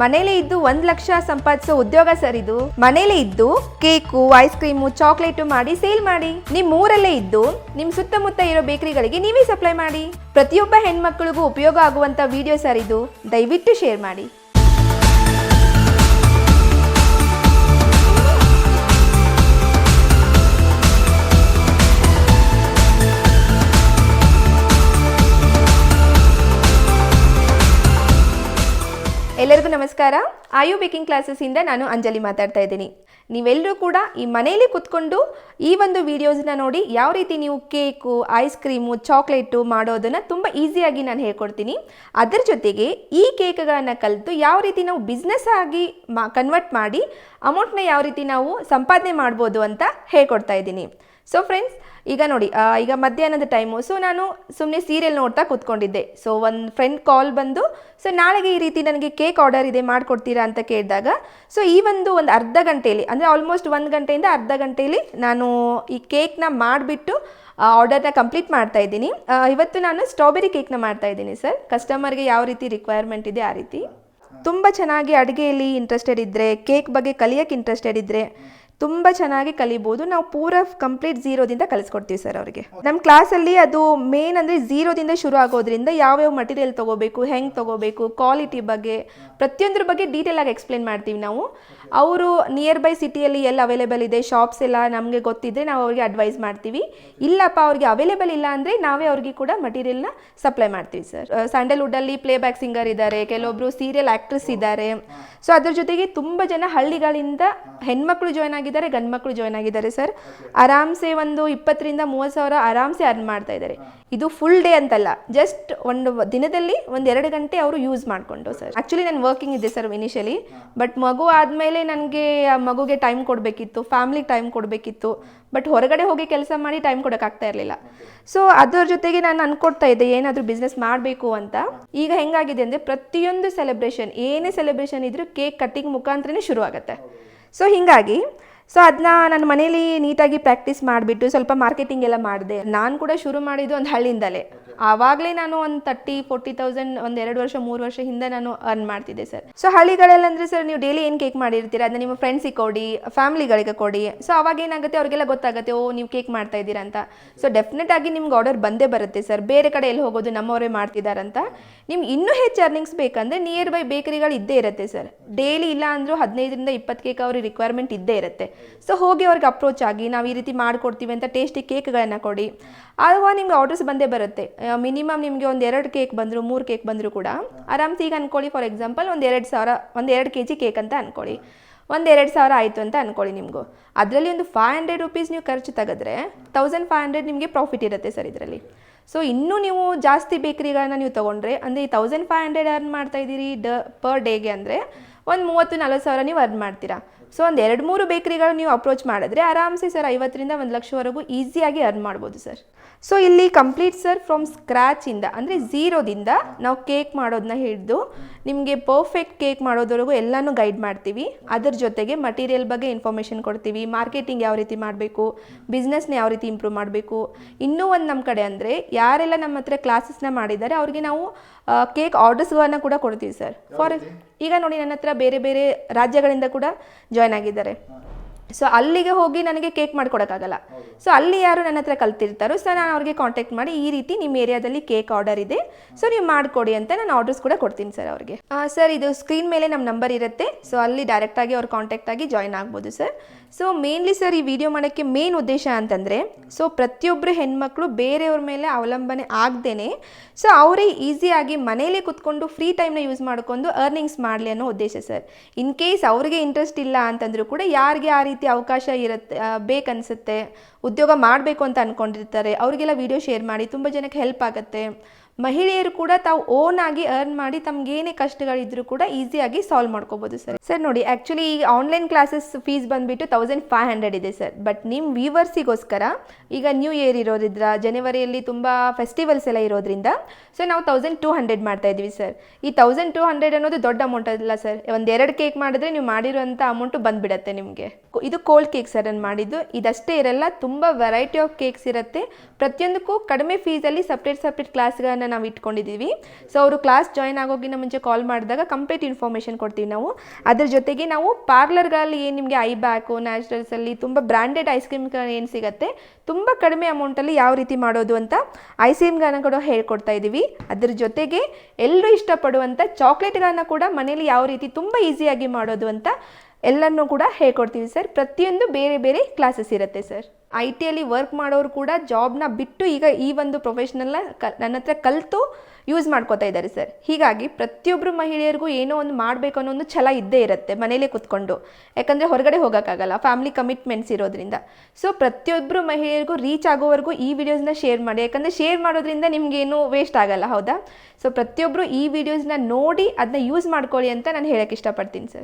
ಮನೇಲಿ ಇದ್ದು ಒಂದ್ ಲಕ್ಷ ಸಂಪಾದಿಸೋ ಉದ್ಯೋಗ ಸರ್ ಇದು ಮನೇಲಿ ಇದ್ದು ಕೇಕು ಐಸ್ ಕ್ರೀಮು ಚಾಕ್ಲೇಟು ಮಾಡಿ ಸೇಲ್ ಮಾಡಿ. ನಿಮ್ ಊರಲ್ಲೇ ಇದ್ದು, ನಿಮ್ ಸುತ್ತಮುತ್ತ ಇರೋ ಬೇಕರಿಗಳಿಗೆ ನೀವೇ ಸಪ್ಲೈ ಮಾಡಿ. ಪ್ರತಿಯೊಬ್ಬ ಹೆಣ್ಮಕ್ಳಿಗೂ ಉಪಯೋಗ ಆಗುವಂತ ವಿಡಿಯೋ ಸರ್ ದಯವಿಟ್ಟು ಶೇರ್ ಮಾಡಿ. ಎಲ್ಲರಿಗೂ ನಮಸ್ಕಾರ. ಆಯು ಬೇಕಿಂಗ್ ಕ್ಲಾಸಸ್ಸಿಂದ ನಾನು ಅಂಜಲಿ ಮಾತಾಡ್ತಾ ಇದ್ದೀನಿ. ನೀವೆಲ್ಲರೂ ಕೂಡ ಈ ಮನೆಯಲ್ಲಿ ಕುತ್ಕೊಂಡು ಈ ಒಂದು ವಿಡಿಯೋಸ್ನ ನೋಡಿ ಯಾವ ರೀತಿ ನೀವು ಕೇಕು ಐಸ್ ಕ್ರೀಮು ಚಾಕ್ಲೇಟು ಮಾಡೋದನ್ನು ತುಂಬ ಈಸಿಯಾಗಿ ನಾನು ಹೇಳ್ಕೊಡ್ತೀನಿ. ಅದರ ಜೊತೆಗೆ ಈ ಕೇಕ್ಗಳನ್ನು ಕಲಿತು ಯಾವ ರೀತಿ ನಾವು ಬಿಸ್ನೆಸ್ ಆಗಿ ಮಾ ಕನ್ವರ್ಟ್ ಮಾಡಿ ಅಮೌಂಟ್ನ ಯಾವ ರೀತಿ ನಾವು ಸಂಪಾದನೆ ಮಾಡ್ಬೋದು ಅಂತ ಹೇಳ್ಕೊಡ್ತಾ ಇದ್ದೀನಿ. ಸೊ ಫ್ರೆಂಡ್ಸ್ ಈಗ ನೋಡಿ ಈಗ ಮಧ್ಯಾಹ್ನದ ಟೈಮು ಸೊ ನಾನು ಸುಮ್ಮನೆ ಸೀರಿಯಲ್ ನೋಡ್ತಾ ಕೂತ್ಕೊಂಡಿದ್ದೆ. ಸೊ ಒಂದು ಫ್ರೆಂಡ್ ಕಾಲ್ ಬಂದು ಸೊ ನಾಳೆಗೆ ಈ ರೀತಿ ನನಗೆ ಕೇಕ್ ಆರ್ಡರ್ ಇದೆ, ಮಾಡಿಕೊಡ್ತೀರಾ? ಅಂತ ಕೇಳಿದಾಗ ಸೊ ಈ ಒಂದು ಒಂದು ಅರ್ಧ ಗಂಟೆಯಲ್ಲಿ ಅಂದರೆ ಆಲ್ಮೋಸ್ಟ್ ಒಂದು ಗಂಟೆಯಿಂದ ಅರ್ಧ ಗಂಟೆಯಲ್ಲಿ ನಾನು ಈ ಕೇಕ್ನ ಮಾಡಿಬಿಟ್ಟು ಆರ್ಡರ್ನ ಕಂಪ್ಲೀಟ್ ಮಾಡ್ತಾ ಇದ್ದೀನಿ. ಇವತ್ತು ನಾನು ಸ್ಟ್ರಾಬೆರಿ ಕೇಕ್ನ ಮಾಡ್ತಾ ಇದ್ದೀನಿ ಸರ್ ಕಸ್ಟಮರ್ಗೆ ಯಾವ ರೀತಿ ರಿಕ್ವೈರ್ಮೆಂಟ್ ಇದೆ ಆ ರೀತಿ? ತುಂಬ ಚೆನ್ನಾಗಿ ಅಡುಗೆಯಲ್ಲಿ ಇಂಟ್ರೆಸ್ಟೆಡ್ ಇದ್ದರೆ ಕೇಕ್ ಬಗ್ಗೆ ಕಲಿಯೋಕ್ಕೆ ಇಂಟ್ರೆಸ್ಟೆಡ್ ಇದ್ದರೆ ತುಂಬ ಚೆನ್ನಾಗಿ ಕಲಿಬೋದು. ನಾವು ಪೂರ ಕಂಪ್ಲೀಟ್ ಝೀರೋದಿಂದ ಕಲಿಸ್ಕೊಡ್ತೀವಿ ಸರ್ ಅವರಿಗೆ. ನಮ್ಮ ಕ್ಲಾಸಲ್ಲಿ ಅದು ಮೇನ್ ಅಂದರೆ ಝೀರೋದಿಂದ ಶುರು ಆಗೋದ್ರಿಂದ ಯಾವ್ಯಾವ ಮಟೀರಿಯಲ್ ತಗೋಬೇಕು, ಹೆಂಗೆ ತಗೋಬೇಕು ಕ್ವಾಲಿಟಿ ಬಗ್ಗೆ ಪ್ರತಿಯೊಂದ್ರ ಬಗ್ಗೆ ಡೀಟೇಲ್ ಆಗಿ ಎಕ್ಸ್ಪ್ಲೇನ್ ಮಾಡ್ತೀವಿ ನಾವು. ಅವರು ನಿಯರ್ ಬೈ ಸಿಟಿಯಲ್ಲಿ ಎಲ್ಲಿ ಅವೈಲೇಬಲ್ ಇದೆ ಶಾಪ್ಸ್ ಎಲ್ಲ ನಮಗೆ ಗೊತ್ತಿದ್ದರೆ ನಾವು ಅವ್ರಿಗೆ ಅಡ್ವೈಸ್ ಮಾಡ್ತೀವಿ. ಇಲ್ಲಪ್ಪ, ಅವ್ರಿಗೆ ಅವೈಲೇಬಲ್ ಇಲ್ಲ ಅಂದರೆ ನಾವೇ ಅವ್ರಿಗೆ ಕೂಡ ಮಟೀರಿಯಲ್ನ ಸಪ್ಲೈ ಮಾಡ್ತೀವಿ ಸರ್ ಸ್ಯಾಂಡಲ್ವುಡ್ಡಲ್ಲಿ ಪ್ಲೇ ಬ್ಯಾಕ್ ಸಿಂಗರ್ ಇದ್ದಾರೆ, ಕೆಲವೊಬ್ರು ಸೀರಿಯಲ್ ಆ್ಯಕ್ಟ್ರೆಸ್ ಇದ್ದಾರೆ. ಸೊ ಅದ್ರ ಜೊತೆಗೆ ತುಂಬ ಜನ ಹಳ್ಳಿಗಳಿಂದ ಹೆಣ್ಮಕ್ಳು ಜಾಯ್ನ್ ಆಗಿದ್ದಾರೆ ಗಂಡು ಮಕ್ಕಳು ಜಾಯ್ನ್ ಆಗಿದ್ದಾರೆ ಸರ್ ಆರಾಮ್ಸೆ ಒಂದು ಇಪ್ಪತ್ತರಿಂದ ಮೂವತ್ತು ಸಾವಿರ ಆರಾಮ್ಸೆ ಅರ್ನ್ ಮಾಡ್ತಾ ಇದ್ದಾರೆ. ಇದು ಫುಲ್ ಡೇ ಅಂತಲ್ಲ ಜಸ್ಟ್ ಒಂದು ದಿನದಲ್ಲಿ ಒಂದು ಎರಡು ಗಂಟೆ ಅವರು ಯೂಸ್ ಮಾಡಿಕೊಂಡು ಸರ್ ಆ್ಯಕ್ಚುಲಿ ನಾನು ವರ್ಕಿಂಗ್ ಇದೆ ಸರ್ ಇನಿಷಿಯಲಿ ಬಟ್ ಮಗು ಆದಮೇಲೆ ನನಗೆ ಮಗುಗೆ ಟೈಮ್ ಕೊಡಬೇಕಿತ್ತು ಫ್ಯಾಮ್ಲಿಗೆ ಟೈಮ್ ಕೊಡಬೇಕಿತ್ತು ಬಟ್ ಹೊರಗಡೆ ಹೋಗಿ ಕೆಲಸ ಮಾಡಿ ಟೈಮ್ ಕೊಡೋಕ್ಕಾಗ್ತಾ ಇರಲಿಲ್ಲ. ಸೊ ಅದರ ಜೊತೆಗೆ ನಾನು ಅನ್ಕೊಡ್ತಾ ಇದ್ದೆ, ಏನಾದರೂ ಬಿಸ್ನೆಸ್ ಮಾಡಬೇಕು ಅಂತ. ಈಗ ಹೆಂಗಾಗಿದೆ ಅಂದರೆ ಪ್ರತಿಯೊಂದು ಸೆಲೆಬ್ರೇಷನ್ ಏನೇ ಸೆಲೆಬ್ರೇಷನ್ ಇದ್ರೂ ಕೇಕ್ ಕಟ್ಟಿಂಗ್ ಮುಖಾಂತರನೇ ಶುರು ಆಗುತ್ತೆ ಸೊ ಹೀಗಾಗಿ ಸೊ ಅದನ್ನ ನನ್ನ ಮನೇಲಿ ನೀಟಾಗಿ ಪ್ರಾಕ್ಟೀಸ್ ಮಾಡಿಬಿಟ್ಟು ಸ್ವಲ್ಪ ಮಾರ್ಕೆಟಿಂಗ್ ಎಲ್ಲ ಮಾಡಿದೆ. ನಾನು ಕೂಡ ಶುರು ಮಾಡಿದ್ದು ಒಂದು ಹಳ್ಳಿಯಿಂದಲೇ. ಆವಾಗಲೇ ನಾನು ಒಂದು ತರ್ಟಿ ಫೋರ್ಟಿ ತೌಸಂಡ್ ಒಂದು ಎರಡು ವರ್ಷ, ಮೂರು ವರ್ಷ ಹಿಂದೆ ನಾನು ಅರ್ನ್ ಮಾಡ್ತಿದ್ದೆ ಸರ್ ಸೊ ಹಳ್ಳಿಗಳಲ್ಲಿ ಅಂದರೆ ಸರ್ ನೀವು ಡೈಲಿ ಏನು ಕೇಕ್ ಮಾಡಿರ್ತೀರ? ಅದನ್ನ ನಿಮ್ಮ ಫ್ರೆಂಡ್ಸಿಗೆ ಕೊಡಿ ಫ್ಯಾಮಿಲಿಗಳಿಗೆ ಕೊಡಿ. ಸೊ ಅವಾಗ ಏನಾಗುತ್ತೆ? ಅವ್ರಿಗೆಲ್ಲ ಗೊತ್ತಾಗುತ್ತೆ, ಓ, ನೀವು ಕೇಕ್ ಮಾಡ್ತಾ ಇದ್ದೀರಾ ಅಂತ. ಸೊ ಡೆಫಿನೆಟ್ ಆಗಿ ನಿಮ್ಗೆ ಆರ್ಡರ್ ಬಂದೇ ಬರುತ್ತೆ ಸರ್ ಬೇರೆ ಕಡೆ ಎಲ್ಲಿ ಹೋಗೋದು ನಮ್ಮವರೇ ಮಾಡ್ತಿದ್ದಾರಂತ ನಿಮ್ಗೆ ಇನ್ನೂ ಹೆಚ್ಚು ಅರ್ನಿಂಗ್ಸ್ ಬೇಕಂದ್ರೆ ನಿಯರ್ ಬೈ ಬೇಕರಿಗಳು ಇದ್ದೇ ಇರುತ್ತೆ ಸರ್ ಡೈಲಿ ಇಲ್ಲ ಅಂದರೂ ಹದಿನೈದರಿಂದ ಇಪ್ಪತ್ತು ಕೇಕ್ ಅವ್ರಿಗೆ ರಿಕ್ವೈರ್ಮೆಂಟ್ ಇದ್ದೇ ಇರುತ್ತೆ. ಸೊ ಹೋಗಿ ಅವ್ರಿಗೆ ಅಪ್ರೋಚ್ ಆಗಿ, ನಾವು ಈ ರೀತಿ ಮಾಡಿಕೊಡ್ತೀವಿ ಅಂತ ಟೇಸ್ಟಿ ಕೇಕ್ಗಳನ್ನು ಕೊಡಿ. ಆವಾಗ ನಿಮ್ಗೆ ಆರ್ಡರ್ಸ್ ಬಂದೇ ಬರುತ್ತೆ. ಮಿನಿಮಮ್ ನಿಮಗೆ ಒಂದು ಎರಡು ಕೇಕ್ ಬಂದರು, ಮೂರು ಕೇಕ್ ಬಂದರೂ ಕೂಡ ಆರಾಮ್ಸಿ ಈಗ ಅನ್ಕೊಳ್ಳಿ ಫಾರ್ ಎಕ್ಸಾಂಪಲ್ ಒಂದು ಎರಡು ಸಾವಿರ, ಒಂದು ಎರಡು ಕೆ ಜಿ ಕೇಕ್ ಅಂತ ಅನ್ಕೊಳ್ಳಿ. ಒಂದು ಎರಡು ಸಾವಿರ ಆಯಿತು ಅಂತ ಅನ್ಕೊಳ್ಳಿ ನಿಮಗೂ. ಅದರಲ್ಲಿ ಒಂದು ಫೈವ್ ಹಂಡ್ರೆಡ್ ರುಪೀಸ್ ನೀವು ಖರ್ಚು ತೆಗೆದ್ರೆ ತೌಸಂಡ್ ಫೈವ್ ಹಂಡ್ರೆಡ್ ನಿಮಗೆ ಪ್ರಾಫಿಟ್ ಇರುತ್ತೆ ಸರ್ ಇದರಲ್ಲಿ. ಸೊ ಇನ್ನೂ ನೀವು ಜಾಸ್ತಿ ಬೇಕರಿಗಳನ್ನ ನೀವು ತೊಗೊಂಡ್ರೆ, ಅಂದರೆ ಈ ತೌಸಂಡ್ ಫೈವ್ ಹಂಡ್ರೆಡ್ ಅರ್ನ್ ಮಾಡ್ತಾ ಇದ್ದೀರಿ ಡ ಪರ್ ಡೇಗೆ ಅಂದರೆ ಒಂದು ಮೂವತ್ತು, ನಲ್ವತ್ತು ಸಾವಿರ ನೀವು ಅರ್ನ್ ಮಾಡ್ತೀರಾ. ಸೊ ಒಂದು ಎರಡು ಮೂರು ಬೇಕರಿಗಳು ನೀವು ಅಪ್ರೋಚ್ ಮಾಡಿದ್ರೆ ಆರಾಮ್ಸೆ ಸರ್ ಐವತ್ತರಿಂದ ಒಂದು ಲಕ್ಷವರೆಗೂ ಈಸಿಯಾಗಿ ಅರ್ನ್ ಮಾಡ್ಬೋದು ಸರ್ ಸೊ ಇಲ್ಲಿ ಕಂಪ್ಲೀಟ್ ಸರ್ ಫ್ರಮ್ ಸ್ಕ್ರ್ಯಾಚಿಂದ ಅಂದರೆ ಝೀರೋದಿಂದ ನಾವು ಕೇಕ್ ಮಾಡೋದನ್ನ ಹಿಡಿದು ನಿಮಗೆ ಪರ್ಫೆಕ್ಟ್ ಕೇಕ್ ಮಾಡೋದ್ರವರೆಗೂ ಎಲ್ಲನೂ ಗೈಡ್ ಮಾಡ್ತೀವಿ. ಅದರ ಜೊತೆಗೆ ಮಟೀರಿಯಲ್ ಬಗ್ಗೆ ಇನ್ಫಾರ್ಮೇಷನ್ ಕೊಡ್ತೀವಿ. ಮಾರ್ಕೆಟಿಂಗ್ ಯಾವ ರೀತಿ ಮಾಡಬೇಕು ಬಿಸ್ನೆಸ್ನ ಯಾವ ರೀತಿ ಇಂಪ್ರೂವ್ ಮಾಡಬೇಕು. ಇನ್ನೂ ಒಂದು ನಮ್ಮ ಕಡೆ ಅಂದರೆ ಯಾರೆಲ್ಲ ನಮ್ಮ ಹತ್ರ ಕ್ಲಾಸಸ್ನ ಮಾಡಿದ್ದಾರೆ, ಅವ್ರಿಗೆ ನಾವು ಕೇಕ್ ಆರ್ಡರ್ಸ್ಗಳನ್ನು ಕೂಡ ಕೊಡ್ತೀವಿ ಸರ್ ಫಾರ್ ಈಗ ನೋಡಿ ನನ್ನ ಹತ್ರ ಬೇರೆ ಬೇರೆ ರಾಜ್ಯಗಳಿಂದ ಕೂಡ ಜಾಯ್ನ್ ಆಗಿದ್ದಾರೆ. ಸೊ ಅಲ್ಲಿಗೆ ಹೋಗಿ ನನಗೆ ಕೇಕ್ ಮಾಡ್ಕೊಡೋಕ್ಕಾಗಲ್ಲ. ಸೊ ಅಲ್ಲಿ ಯಾರು ನನ್ನ ಹತ್ರ ಕಲ್ತಿರ್ತಾರೋ ಸೊ ನಾನು ಅವ್ರಿಗೆ ಕಾಂಟ್ಯಾಕ್ಟ್ ಮಾಡಿ, ಈ ರೀತಿ ನಿಮ್ಮ ಏರಿಯಾದಲ್ಲಿ ಕೇಕ್ ಆರ್ಡರ್ ಇದೆ. ಸೊ ನೀವು ಮಾಡಿಕೊಡಿ ಅಂತ ನಾನು ಆರ್ಡರ್ಸ್ ಕೂಡ ಕೊಡ್ತೀನಿ ಸರ್ ಅವ್ರಿಗೆ. ಸರ್ ಇದು ಸ್ಕ್ರೀನ್ ಮೇಲೆ ನಮ್ಮ ನಂಬರ್ ಇರುತ್ತೆ. ಸೊ ಅಲ್ಲಿ ಡೈರೆಕ್ಟಾಗಿ ಅವ್ರು ಕಾಂಟ್ಯಾಕ್ಟ್ ಆಗಿ ಜಾಯ್ನ್ ಆಗ್ಬೋದು ಸರ್ ಸೊ ಮೇನ್ಲಿ ಸರ್ ಈ ವಿಡಿಯೋ ಮಾಡೋಕ್ಕೆ ಮೇನ್ ಉದ್ದೇಶ ಅಂತಂದರೆ ಸೊ ಪ್ರತಿಯೊಬ್ಬರು ಹೆಣ್ಮಕ್ಳು ಬೇರೆಯವ್ರ ಮೇಲೆ ಅವಲಂಬನೆ ಆಗದೇನೆ ಸೊ ಅವರೇ ಈಸಿಯಾಗಿ ಮನೇಲೇ ಕುತ್ಕೊಂಡು ಫ್ರೀ ಟೈಮ್ನ ಯೂಸ್ ಮಾಡ್ಕೊಂಡು ಅರ್ನಿಂಗ್ಸ್ ಮಾಡಲಿ ಅನ್ನೋ ಉದ್ದೇಶ ಸರ್ ಇನ್ ಕೇಸ್ ಅವ್ರಿಗೆ ಇಂಟ್ರೆಸ್ಟ್ ಇಲ್ಲ ಅಂತಂದ್ರೂ ಕೂಡ, ಯಾರಿಗೆ ಆ ಅವಕಾಶ ಇರುತ್ತೆ ಬೇಕನ್ನಿಸುತ್ತೆ ಉದ್ಯೋಗ ಮಾಡಬೇಕು ಅಂತ ಅಂದ್ಕೊಂಡಿರ್ತಾರೆ ಅವರಿಗೆಲ್ಲ ವಿಡಿಯೋ ಶೇರ್ ಮಾಡಿ ತುಂಬ ಜನಕ್ಕೆ ಹೆಲ್ಪ್ ಆಗುತ್ತೆ. ಮಹಿಳೆಯರು ಕೂಡ ತಾವು ಓನ್ ಆಗಿ ಅರ್ನ್ ಮಾಡಿ ತಮ್ಗೇನೇ ಕಷ್ಟಗಳಿದ್ರು ಕೂಡ ಈಸಿಯಾಗಿ ಸಾಲ್ವ್ ಮಾಡ್ಕೋಬಹುದು ಸರ್. ಸರ್ ನೋಡಿ ಆ್ಯಕ್ಚುಲಿ ಈಗ ಆನ್ಲೈನ್ ಕ್ಲಾಸಸ್ ಫೀಸ್ ಬಂದ್ಬಿಟ್ಟು ತೌಸಂಡ್ ಫೈವ್ ಹಂಡ್ರೆಡ್ ಇದೆ ಸರ್. ಬಟ್ ನಿಮ್ಮ ವ್ಯೂವರ್ಸಿಗೋಸ್ಕರ ಈಗ ನ್ಯೂ ಇಯರ್ ಇರೋದ್ರಿಂದ, ಜನವರಿಯಲ್ಲಿ ತುಂಬ ಫೆಸ್ಟಿವಲ್ಸ್ ಎಲ್ಲ ಇರೋದ್ರಿಂದ ಸೊ ನಾವು ತೌಸಂಡ್ ಟೂ ಹಂಡ್ರೆಡ್ ಮಾಡ್ತಾ ಇದ್ವಿ ಸರ್. ಈ ತೌಸಂಡ್ ಟೂ ಹಂಡ್ರೆಡ್ ಅನ್ನೋದು ದೊಡ್ಡ ಅಮೌಂಟ್ ಅಲ್ಲ ಸರ್. ಒಂದೆರಡು ಕೇಕ್ ಮಾಡಿದ್ರೆ ನೀವು ಮಾಡಿರುವಂಥ ಅಮೌಂಟು ಬಂದುಬಿಡತ್ತೆ ನಿಮಗೆ. ಇದು ಕೋಲ್ಡ್ ಕೇಕ್ ಸರ್ ನಾನು ಮಾಡಿದ್ದು. ಇದಷ್ಟೇ ಇರಲ್ಲ, ತುಂಬ ವೆರೈಟಿ ಆಫ್ ಕೇಕ್ಸ್ ಇರುತ್ತೆ. ಪ್ರತಿಯೊಂದಕ್ಕೂ ಕಡಿಮೆ ಫೀಸಲ್ಲಿ ಸಪ್ರೇಟ್ ಸಪ್ರೇಟ್ ಕ್ಲಾಸ್ಗಳನ್ನ ನಾವು ಇಟ್ಕೊಂಡಿದ್ದೀವಿ ಸೊ ಅವರು ಕ್ಲಾಸ್ ಜಾಯ್ನ್ ಆಗೋಗಿನ ಮುಂಚೆ ಕಾಲ್ ಮಾಡಿದಾಗ ಕಂಪ್ಲೀಟ್ ಇನ್ಫಾರ್ಮೇಷನ್ ಕೊಡ್ತೀವಿ ನಾವು. ಅದ್ರ ಜೊತೆಗೆ ನಾವು ಪಾರ್ಲರ್ಗಳಲ್ಲಿ ಏನು ನಿಮಗೆ ಐ ಬ್ಯಾಕು ನ್ಯಾಚುರಲ್ಸಲ್ಲಿ ತುಂಬ ಬ್ರ್ಯಾಂಡೆಡ್ ಐಸ್ ಕ್ರೀಮ್ಗಳು ಏನು ಸಿಗುತ್ತೆ, ತುಂಬ ಕಡಿಮೆ ಅಮೌಂಟಲ್ಲಿ ಯಾವ ರೀತಿ ಮಾಡೋದು ಅಂತ ಐಸ್ ಕ್ರೀಮ್ಗಳನ್ನ ಕೂಡ ಹೇಳ್ಕೊಡ್ತಾ ಇದ್ದೀವಿ ಅದ್ರ ಜೊತೆಗೆ ಎಲ್ಲರೂ ಇಷ್ಟಪಡುವಂಥ ಚಾಕ್ಲೇಟ್ಗಳನ್ನ ಕೂಡ ಮನೇಲಿ ಯಾವ ರೀತಿ ತುಂಬ ಈಸಿಯಾಗಿ ಮಾಡೋದು ಅಂತ ಎಲ್ಲನೂ ಕೂಡ ಹೇಳ್ಕೊಡ್ತೀವಿ ಸರ್. ಪ್ರತಿಯೊಂದು ಬೇರೆ ಬೇರೆ ಕ್ಲಾಸಸ್ ಇರುತ್ತೆ ಸರ್. ಐ ಟಿಯಲ್ಲಿ ವರ್ಕ್ ಮಾಡೋರು ಕೂಡ ಜಾಬ್ನ ಬಿಟ್ಟು ಈಗ ಈ ಒಂದು ಪ್ರೊಫೆಷ್ನಲ್ನ ಕ, ನನ್ನ ಹತ್ರ ಕಲಿತು ಯೂಸ್ ಮಾಡ್ಕೋತಾ ಇದ್ದಾರೆ ಸರ್ ಹೀಗಾಗಿ ಪ್ರತಿಯೊಬ್ಬರು ಮಹಿಳೆಯರಿಗೂ ಏನೋ ಒಂದು ಮಾಡಬೇಕು ಅನ್ನೋ ಒಂದು ಛಲ ಇದ್ದೇ ಇರುತ್ತೆ ಮನೇಲೇ ಕೂತ್ಕೊಂಡು. ಯಾಕಂದರೆ ಹೊರಗಡೆ ಹೋಗೋಕ್ಕಾಗಲ್ಲ ಫ್ಯಾಮಿಲಿ ಕಮಿಟ್ಮೆಂಟ್ಸ್ ಇರೋದ್ರಿಂದ. ಸೊ ಪ್ರತಿಯೊಬ್ಬರು ಮಹಿಳೆಯರಿಗೂ ರೀಚ್ ಆಗೋವರೆಗೂ ಈ ವಿಡಿಯೋಸ್ನ ಶೇರ್ ಮಾಡಿ. ಯಾಕಂದರೆ ಶೇರ್ ಮಾಡೋದ್ರಿಂದ ನಿಮಗೇನು ವೇಸ್ಟ್ ಆಗಲ್ಲ, ಹೌದಾ? ಸೊ ಪ್ರತಿಯೊಬ್ಬರು ಈ ವಿಡಿಯೋಸ್ನ ನೋಡಿ ಅದನ್ನ ಯೂಸ್ ಮಾಡ್ಕೊಳ್ಳಿ ಅಂತ ನಾನು ಹೇಳೋಕ್ಕೆ ಇಷ್ಟಪಡ್ತೀನಿ ಸರ್